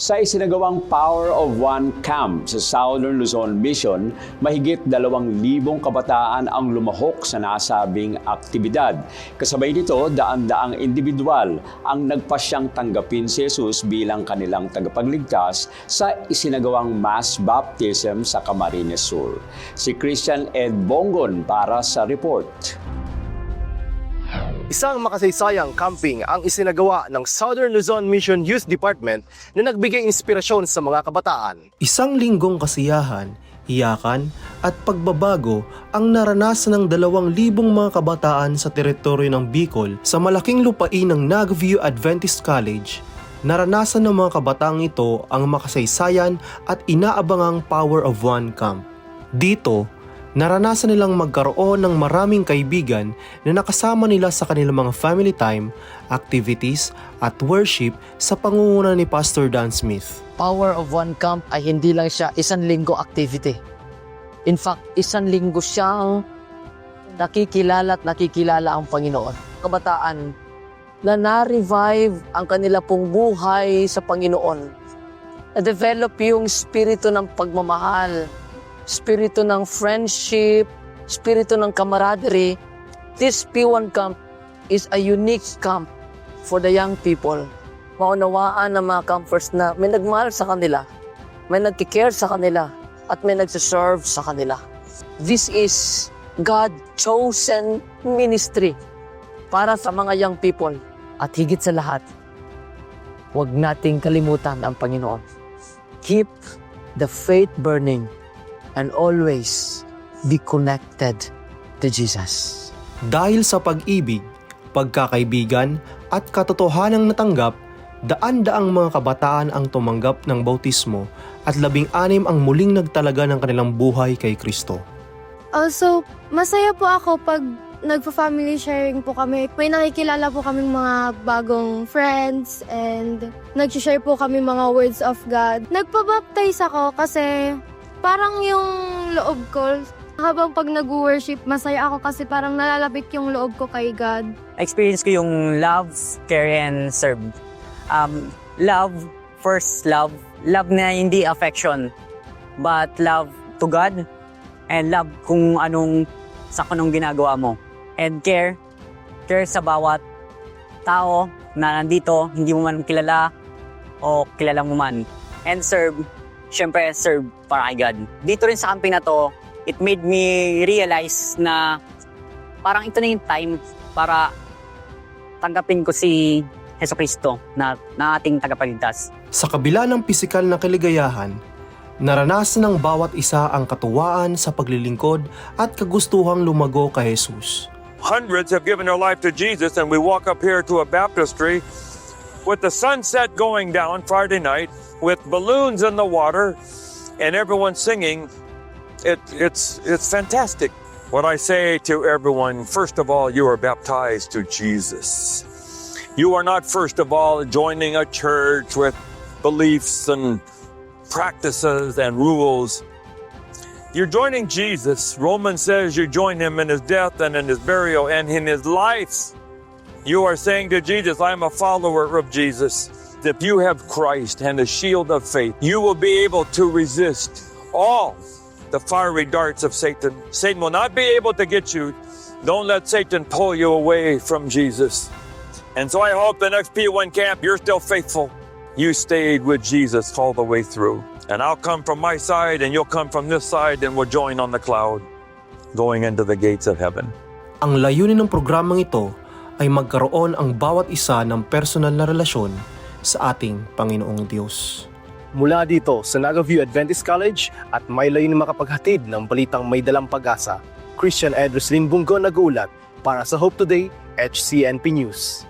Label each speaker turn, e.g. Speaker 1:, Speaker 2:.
Speaker 1: Sa isinagawang Power of One Camp sa Southern Luzon Mission, mahigit dalawang libong kabataan ang lumahok sa nasabing aktibidad. Kasabay nito, daan-daang individual ang nagpasyang tanggapin si Jesus bilang kanilang tagapagligtas sa isinagawang mass baptism sa Camarines Sur. Si Christian Ed Bongon para sa report.
Speaker 2: Isang makasaysayang camping ang isinagawa ng Southern Luzon Mission Youth Department na nagbigay inspirasyon sa mga kabataan.
Speaker 3: Isang linggong kasiyahan, hiyakan at pagbabago ang naranasan ng dalawang libong mga kabataan sa teritoryo ng Bicol sa malaking lupain ng Nagview Adventist College. Naranasan ng mga kabataang ito ang makasaysayan at inaabangang Power of One Camp. Dito, naranasan nilang magkaroon ng maraming kaibigan na nakasama nila sa kanilang mga family time, activities at worship sa pangunguna ni Pastor Dan Smith.
Speaker 4: Power of One Camp ay hindi lang siya isang linggo activity. In fact, isang linggo siyang nakikilala at nakikilala ang Panginoon. Kabataan na na-revive ang kanila pong buhay sa Panginoon. Na-develop yung spirito ng pagmamahal, spirito ng friendship, spirito ng camaraderie. This P1 camp is a unique camp for the young people maunawaan ng mga campers na may nagmahal sa kanila, may nagkikare sa kanila, at may nagsiserve sa kanila. This is God-chosen ministry para sa mga young people. At higit sa lahat, huwag nating kalimutan ang Panginoon. Keep the faith burning and always be connected to Jesus.
Speaker 3: Dahil sa pag-ibig, pagkakaibigan at katotohanang natanggap, daan-daang mga kabataan ang tumanggap ng bautismo at labing-anim ang muling nagtalaga ng kanilang buhay kay Kristo.
Speaker 5: Also, masaya po ako pag nagpa-family sharing po kami. May nakikilala po kaming mga bagong friends and nag-share po kami mga words of God. Nagpa-baptize ako kasi parang yung loob ko, habang pag nag-worship, masaya ako kasi parang nalalapit yung loob ko kay God.
Speaker 6: experience ko yung love, care, and serve. Um, love, first love. Love na hindi affection, but love to God and love kung anong sa anong ginagawa mo. And care, care sa bawat tao na nandito, hindi mo man kilala o kilala mo man. And serve, syempre serve para kay God. Dito rin sa camping na to, it made me realize na parang ito na yung time para tanggapin ko si Heso Kristo na, na ating tagapagligtas.
Speaker 3: Sa kabila ng pisikal na kaligayahan, naranasan ng bawat isa ang katuwaan sa paglilingkod at kagustuhang lumago kay Jesus.
Speaker 7: hundreds have given their life to Jesus, and we walk up here to a baptistry with the sunset going down Friday night, with balloons in the water, and everyone singing. It, it's, it's fantastic. What I say to everyone first of all, you are baptized to Jesus. You are not, first of all, joining a church with beliefs and practices and rules. You're joining Jesus. Romans says you join him in his death and in his burial and in his life. You are saying to Jesus, I'm a follower of Jesus. If you have Christ and the shield of faith, you will be able to resist all the fiery darts of Satan. Satan will not be able to get you. Don't let Satan pull you away from Jesus. And so I hope the next P1 camp, you're still faithful. You stayed with Jesus all the way through. And I'll come from my side, and you'll come from this side, and we'll join on the cloud going into the gates of heaven.
Speaker 3: Ang layunin ng programang ito ay magkaroon ang bawat isa ng personal na relasyon sa ating Panginoong Diyos.
Speaker 2: Mula dito sa Nagaview Adventist College at may layunin makapaghatid ng balitang may dalang pag-asa, Christian Ed Roslin Bunggo nag-uulat para sa Hope Today, HCNP News.